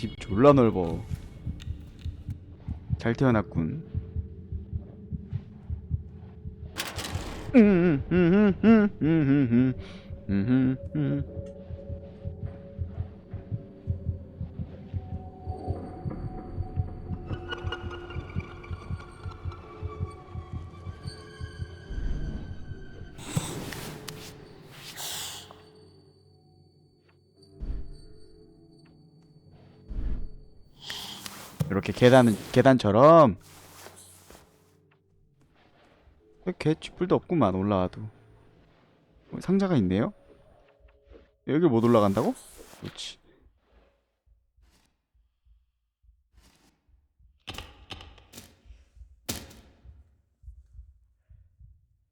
집 졸라 넓어. 잘 태어났군. 음, 음, 음, 음, 음, 음, 음, 음, 음. 이 계단 계단처럼 개 쥐뿔도 없구만 올라와도 어, 상자가 있네요. 여기 못 올라간다고? 그렇지.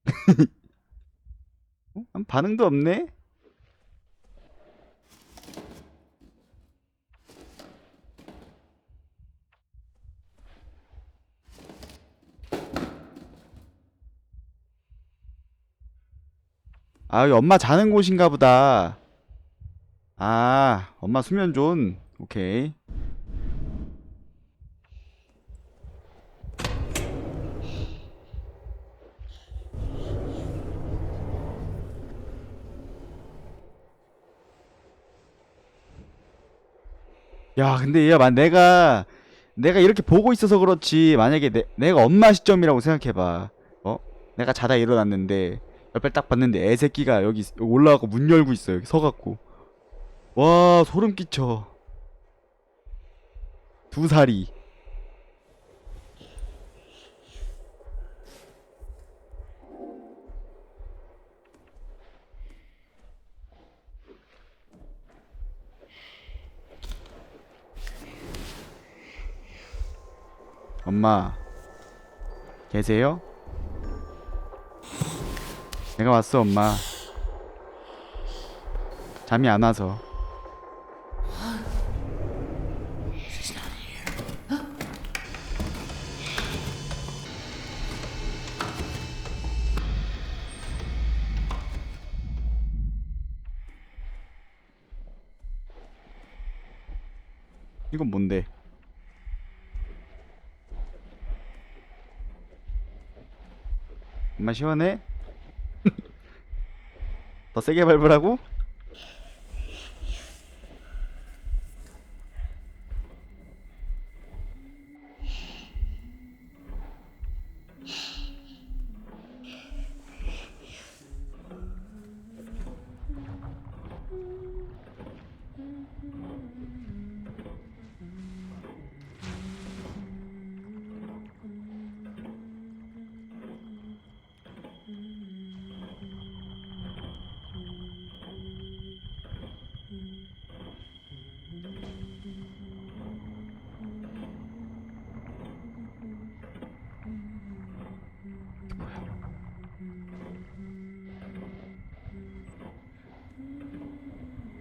어? 한 반응도 없네. 아, 여기 엄마 자는 곳인가 보다. 아, 엄마 수면 존. 오케이. 야, 근데 얘가 만 내가 내가 이렇게 보고 있어서 그렇지. 만약에 내, 내가 엄마 시점이라고 생각해 봐. 어? 내가 자다 일어났는데 옆에 딱 봤는데 애새끼가 여기 올라가고 문 열고 있어 여기 서갖고. 와 소름 끼쳐. 두 살이. 엄마 계세요? 내가 왔어 엄마 잠이 안 와서 이건 뭔데? 엄마 시원해? 더 세게 밟으라고?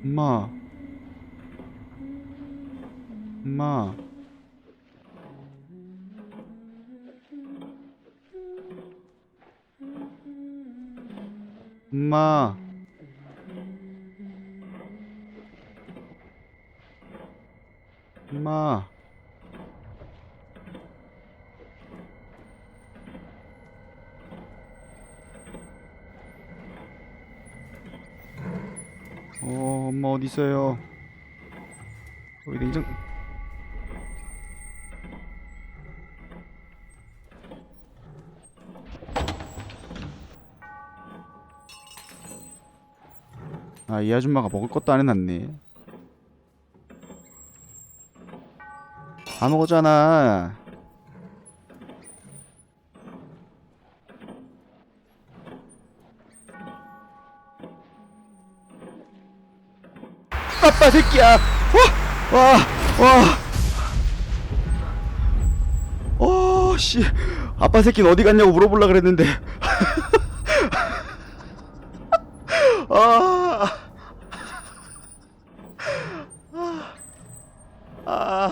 엄마. 엄마. 엄마 어 엄마 어디 있어요? 여기 냉장 아 이 아줌마가 먹을 것도 안 해놨네. 다 먹었잖아 아빠 새끼야. 와와와어씨. 아빠 새끼는 어디 갔냐고 물어보려 그랬는데. 아, 아,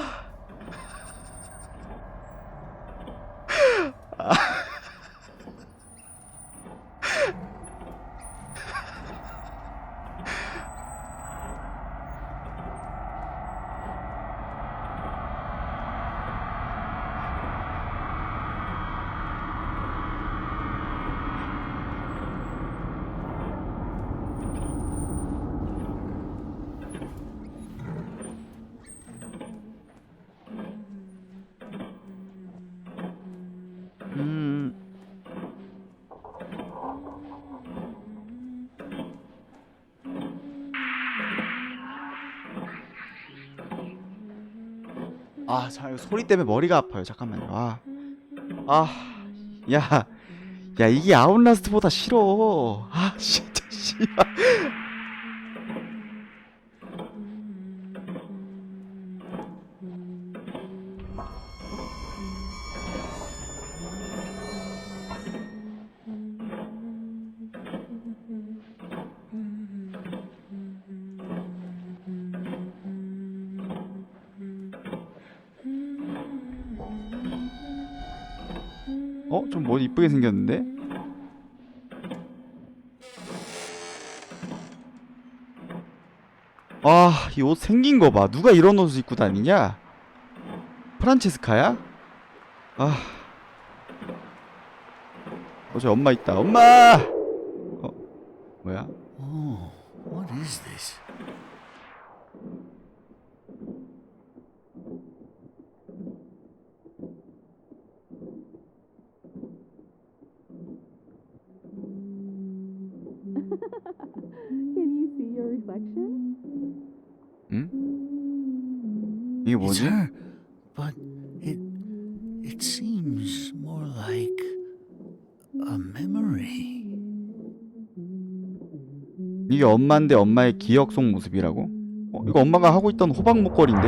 아, 자, 소리 때문에 머리가 아파요. 잠깐만요. 아, 아, 야, 야, 이게 아웃라스트보다 싫어. 아, 진짜 씨발. 이쁘게 생겼는데? 아, 이 옷 생긴 거 봐. 누가 이런 옷을 입고 다니냐? 프란체스카야? 아. 어, 저 엄마 있다. 엄마! 어, 뭐야? Oh, what is this? Can you see your reflection? 응? 이게 뭐지? her, but it it seems more like a memory. 이게 엄마인데 엄마의 기억 속 모습이라고? 어, 이거 엄마가 하고 있던 호박 목걸이인데?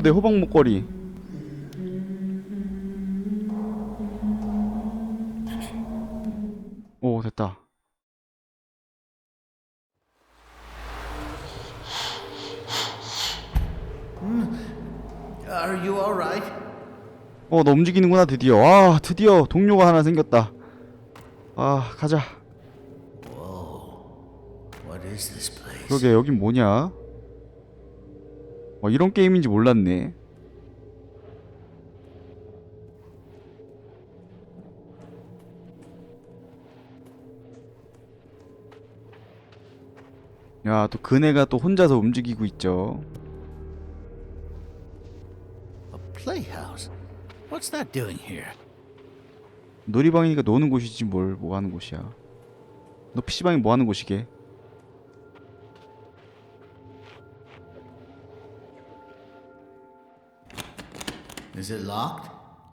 어, 내 호박 목걸이. 오, 됐다. Are you all right? 어, 너 움직이는구나, 드디어. 아, 드디어 동료가 하나 생겼다. 아, 가자. 그러게, 여긴 뭐냐? 어, 이런 게임인지 몰랐네. 야, 또 그네가 또 혼자서 움직이고 있죠. A playhouse. What's that doing here? 놀이방이니까 노는 곳이지 뭘 뭐 하는 곳이야. 너 PC방이 뭐 하는 곳이게? Is it locked?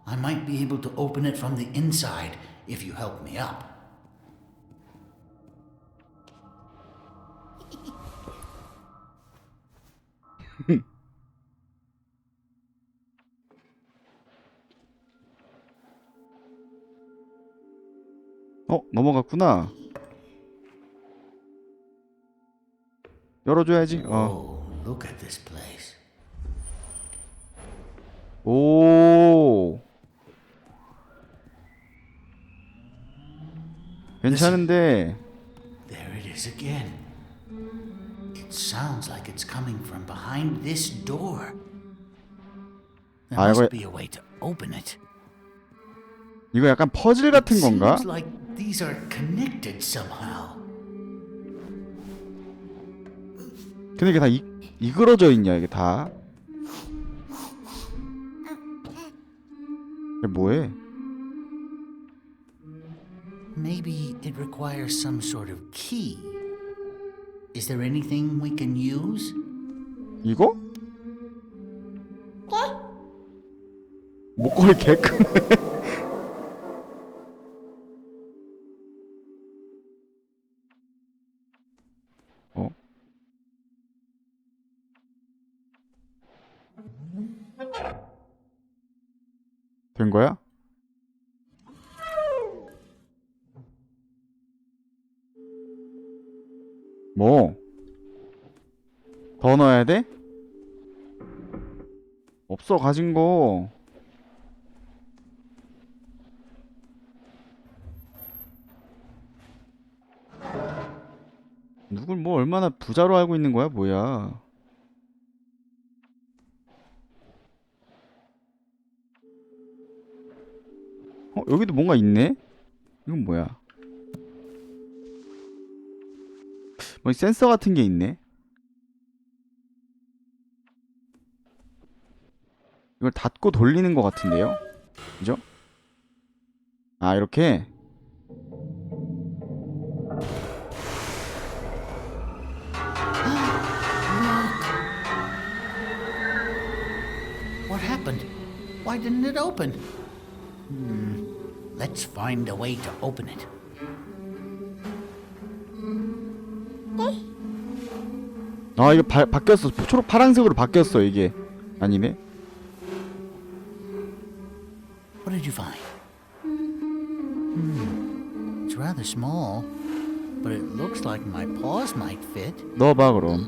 I might be able to open it from the inside if you help me up. 어, 넘어갔구나. 열어줘야지. 어. Oh, look at this place. 오. 괜찮은데 There it is again. It sounds like it's coming from behind this door. There I must will- be a way to open it. 이거 약간 퍼즐 같은 건가? Seems like these are connected somehow. 근데 이게 다 이, 이그러져 있냐 이게 다? 뭐해? Maybe it requires some sort of key. Is there anything we can use? 이거? 목걸이 개 크네. 된 거야? 뭐? 더 넣어야 돼? 없어 가진 거. 누굴 뭐 얼마나 부자로 알고 있는 거야 뭐야? 어 여기도 뭔가 있네 이건 뭐야 뭐 센서 같은 게 있네 이걸 닫고 돌리는 것 같은데요 그죠 아 이렇게 What happened? Why didn't it open? Hmm. Let's find a way to open it. 아 이거 바, 바뀌었어 초록 파란색으로 바뀌었어 이게 아니네 What did you find? Hmm. It's rather small, but it looks like my paws might fit. 넣어봐 그럼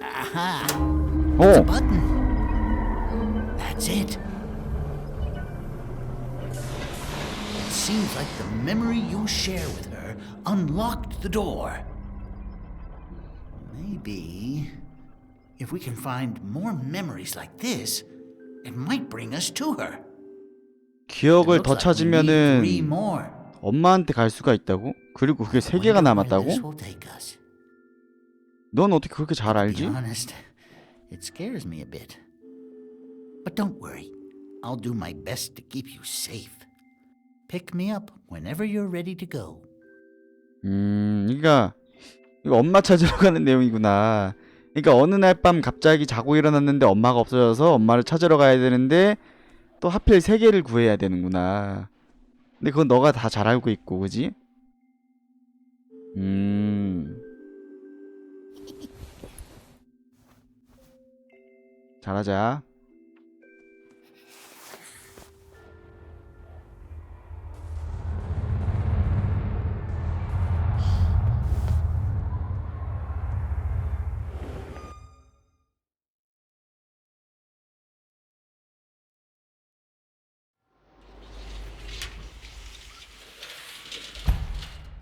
Aha! 어 Button. Like the memory you share with her unlocked the door. Maybe if we can find more memories like this, it might bring us to her. 기억을 더 찾으면은. 엄마한테 갈 수가 있다고? 그리고 그게 세 개가 남았다고? 넌 어떻게 그렇게 잘 알지? it scares me a bit. But don't worry. I'll do my best to keep you safe. Pick me up whenever you're ready to go. 음, 그러니까 이거 엄마 찾으러 가는 내용이구나. 그러니까 어느 날 밤 갑자기 자고 일어났는데 엄마가 없어져서 엄마를 찾으러 가야 되는데 또 하필 세 개를 구해야 되는구나. 근데 그건 너가 다 잘 알고 있고, 그지? 음. 잘하자.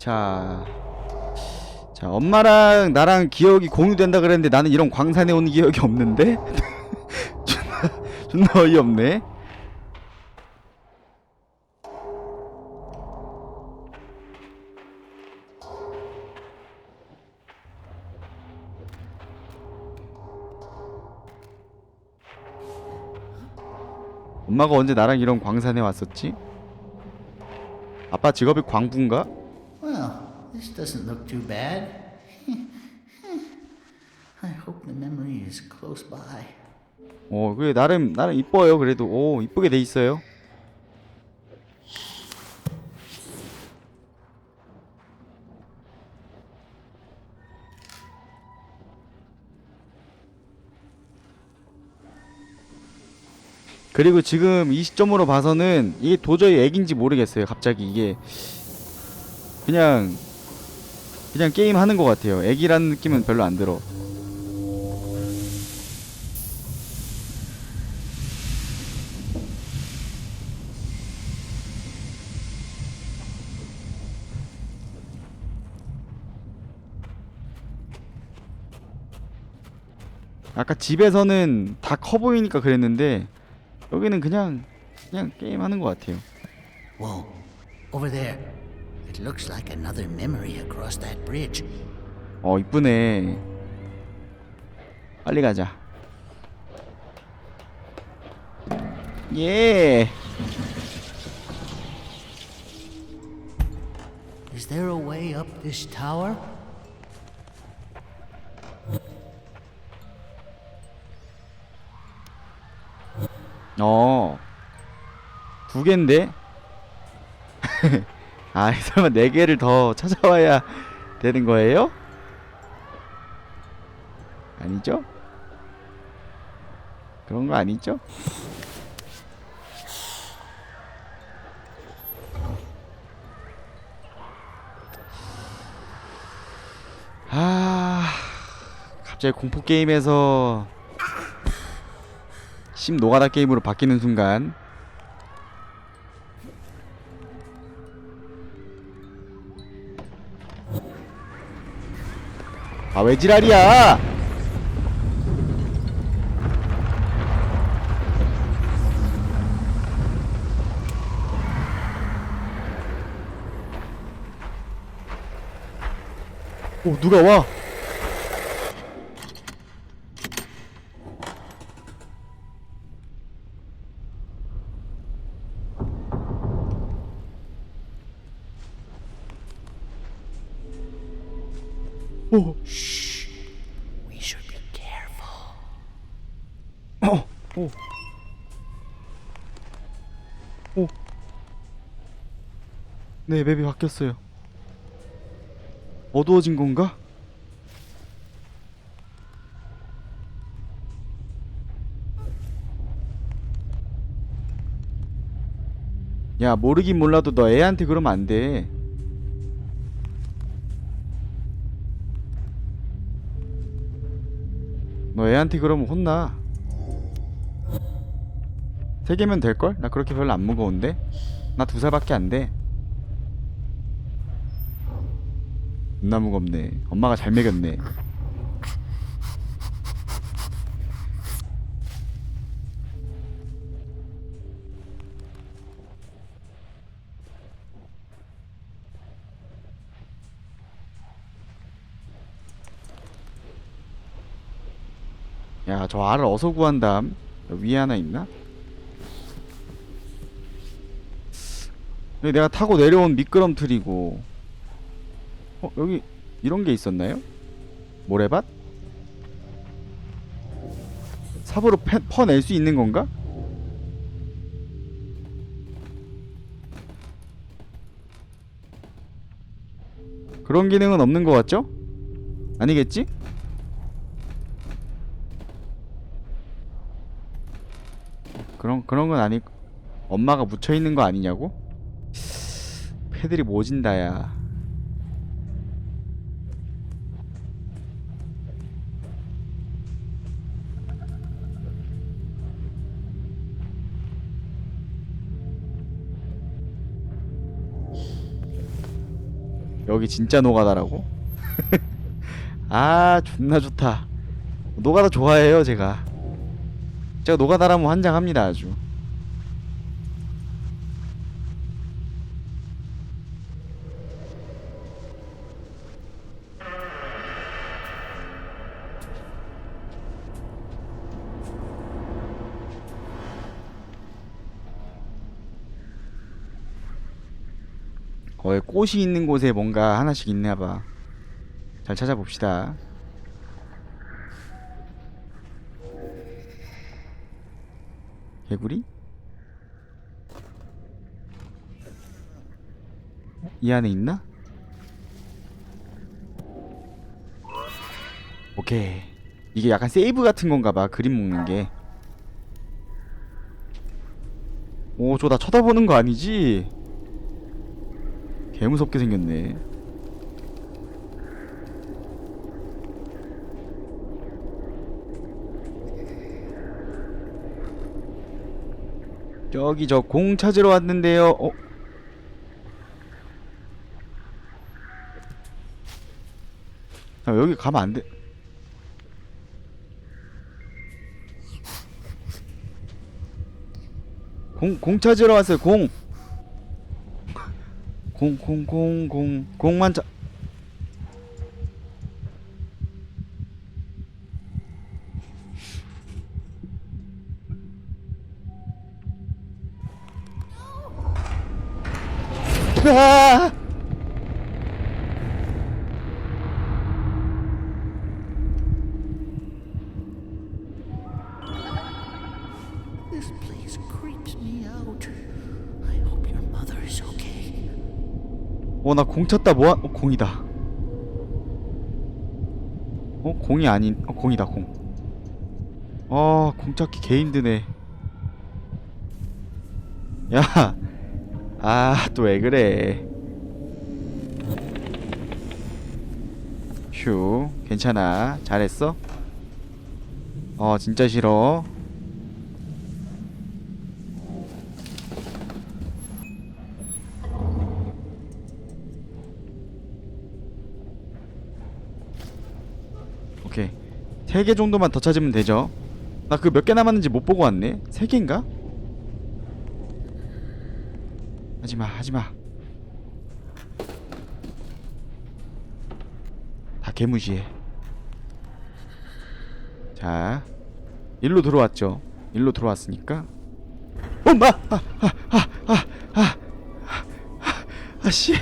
자. 자, 엄마랑 나랑 기억이 공유된다 그랬는데 나는 이런 광산에 온 기억이 없는데? 존나, 존나 어이없네. 엄마가 언제 나랑 이런 광산에 왔었지? 아빠 직업이 광부인가? This doesn't look too bad. I hope the memory is close by. 어, 그게 나름 나름 이뻐요. 그래도 오 이쁘게 돼 있어요. 그리고 지금 이 시점으로 봐서는 이게 도저히 액인지 모르겠어요. 갑자기 이게 그냥 그냥 게임 하는 것 같아요. 액이라는 느낌은 별로 안 들어. 아까 집에서는 다 커 보이니까 그랬는데 여기는 그냥 그냥 게임 하는 것 같아요. Whoa, over there. It looks like another memory across that bridge. 어 이쁘네. 빨리 가자. 예. Is there a way up this tower? 어. 두 개인데? 아, 설마 네 개를 더 찾아와야 되는 거예요? 아니죠? 그런 거 아니죠? 아, 갑자기 공포 게임에서 심 노가다 게임으로 바뀌는 순간 아, 다왜 지랄이야? 오 누가 와? 네, 맵이 바뀌었어요. 어두워진 건가? 야, 모르긴 몰라도 너 애한테 그러면 안 돼. 너 애한테 그러면 혼나. 세 개면 될걸? 나 그렇게 별로 안 무거운데? 나 두 살밖에 안 돼. 겁나 무겁네. 엄마가 잘 먹였네. 야, 저 알을 어디서 구한담? 위에 하나 있나? 내가 타고 내려온 미끄럼틀이고 어 여기 이런 게 있었나요? 모래밭? 삽으로 패, 퍼낼 수 있는 건가? 그런 기능은 없는 것 같죠? 아니겠지? 그런 그런 건 아니 엄마가 묻혀 있는 거 아니냐고? 패들이 모진다야. 여기 진짜 노가다라고? 아 존나 좋다. 노가다 좋아해요 제가. 제가 노가다라면 환장합니다 아주. 거의 꽃이 있는 곳에 뭔가 하나씩 있나 봐. 잘 찾아봅시다. 개구리? 이 안에 있나? 오케이. 이게 약간 세이브 같은 건가 봐. 그림 먹는 게. 오, 저 나 쳐다보는 거 아니지? 개 무섭게 생겼네. 저기 저 공 찾으러 왔는데요. 어? 야, 여기 가면 안 돼. 공, 공 찾으러 왔어요, 공. 공, 공, 공, 공, 공만 찾. 아! 어, 나 공 찾다 뭐야? 어, 공이다. 어, 공이 아닌, 어, 공이다, 공. 어, 공 찾기 개 힘드네. 야, 아, 또 왜 그래? 휴, 괜찮아. 잘했어? 어, 진짜 싫어. 오케이. 세개 정도만 더 찾으면 되죠. 나 그 몇 개 남았는지 못 보고 왔네. 세 개인가? 하지마, 하지마. 개무시해. 자, 일로 들어왔죠. 일로 들어왔으니까. 엄마! 아, 아, 아, 아, 아, 아, 아, 아, 씨.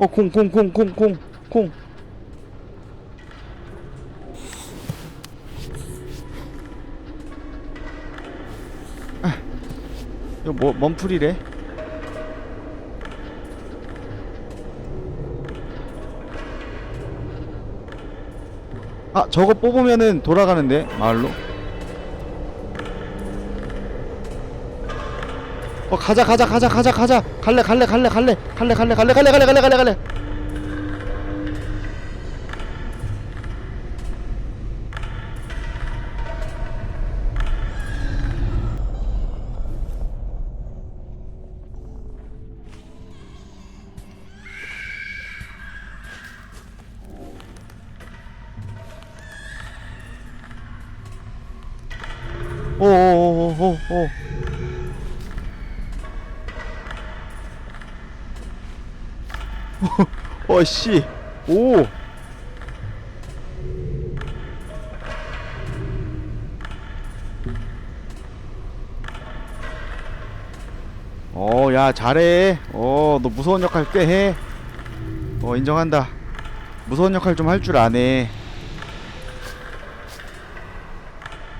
어, 콩, 콩, 콩, 콩, 콩, 콩. 아, 이거 뭐, 뭔 풀이래? 아, 저거 뽑으면은 돌아가는데, 마을로? 어, 가자, 가자, 가자, 가자, 가자. 갈래, 갈래, 갈래, 갈래, 갈래, 갈래, 갈래, 갈래, 갈래, 갈래, 갈래, 갈래. 오오오오오 어씨 오 어, 야, 잘해. 어, 너 무서운 역할 꽤 해. 어, 인정한다. 무서운 역할 좀 할 줄 아네.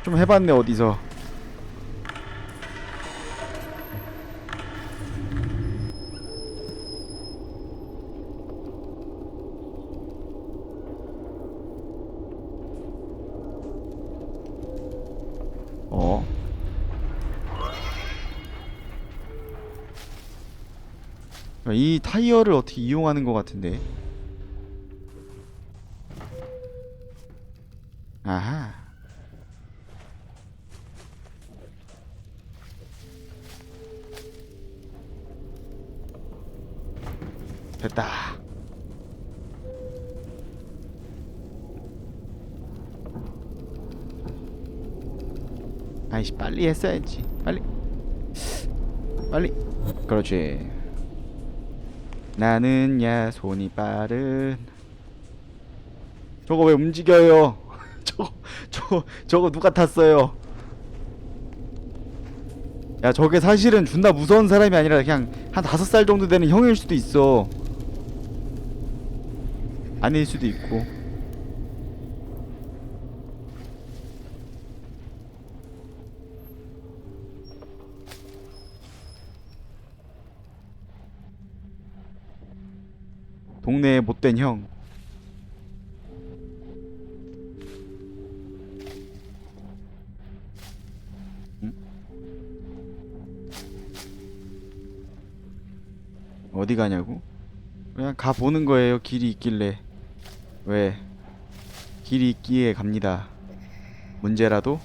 좀 해봤네, 어디서. 이 타이어를 어떻게 이용하는 것 같은데. 아하. 됐다. 아이씨 빨리 했어야지. 빨리. 빨리. 그렇지. 나는 야 손이 빠른. 저거 왜 움직여요? 저거 저거 저거 누가 탔어요? 야 저게 사실은 존나 무서운 사람이 아니라 그냥 한 다섯 살 정도 되는 형일 수도 있어. 아닐 수도 있고. 동네의 못된 형. 음? 어디 가냐고? 그냥 가 보는 거예요. 길이 있길래. 왜? 길이 있기에 갑니다. 문제라도?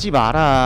하지 마라.